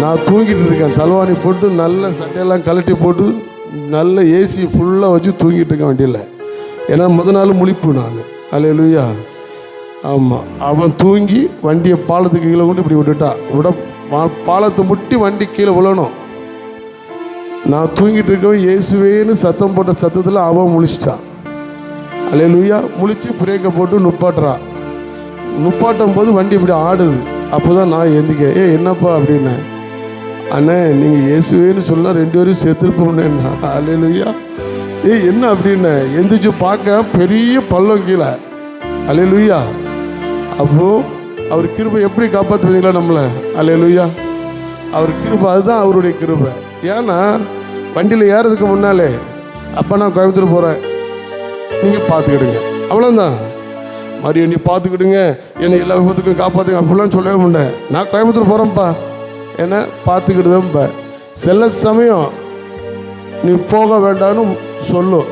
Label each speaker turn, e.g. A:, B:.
A: நான் தூங்கிட்டு இருக்கேன். தலவாணி போட்டு நல்ல சட்டையெல்லாம் கழட்டி போட்டு நல்ல ஏசி ஃபுல்லாக வச்சு தூங்கிட்டு இருக்கேன் வண்டியில் ஏன்னா முத நாள் முழிப்பு நான். அலையலுயா ஆமாம் அவன் தூங்கி வண்டியை பாலத்துக்கு கீழே கொண்டு இப்படி விட்டுட்டான் விட பா- பாலத்தை முட்டி வண்டி கீழே விழணும். நான் தூங்கிட்டு இருக்கவன் இயேசுவேன்னு சத்தம் போட்ட சத்தத்தில் அவன் முழிச்சிட்டான் அலையலுயா முழிச்சு பிரேக்கை போட்டு நுப்பாட்டுறான். நுப்பாட்டும் போது வண்டி இப்படி ஆடுது. அப்போ தான் நான் எந்திக்க ஏ என்னப்பா? அப்படின்னேன் அண்ணே நீங்கள் இயேசுவேன்னு சொன்னால் ரெண்டு பேரும் செத்துருப்போம்னேண்ணா அலையலுயா ஏ என்ன? அப்படின்னு. எந்திரிச்சு பார்க்க பெரிய பள்ளம் கீழே. அலையலுயா அப்போ அவர் கிருபை எப்படி காப்பாற்றுவீங்களா நம்மளை? அலையலுயா அவர் கிருபை அதுதான் அவருடைய கிருபை. ஏன்னா வண்டியில் ஏறதுக்கு முன்னாலே அப்போ நான் கோயம்புத்தூர் போகிறேன் நீங்கள் பார்த்துக்கிடுங்க. அவ்வளோதான் மரிய நீ பார்த்துக்கிடுங்க. என்னை எல்லா விபத்துக்கும் காப்பாற்றுங்க அப்படிலாம் சொல்லவே மாட்டேன். நான் கோயம்புத்தூர் போகிறேன்ப்பா என்ன பார்த்துக்கிடுதேன்ப்பா சில சமயம் நீ போக வேண்டாம்னு சொல்லும்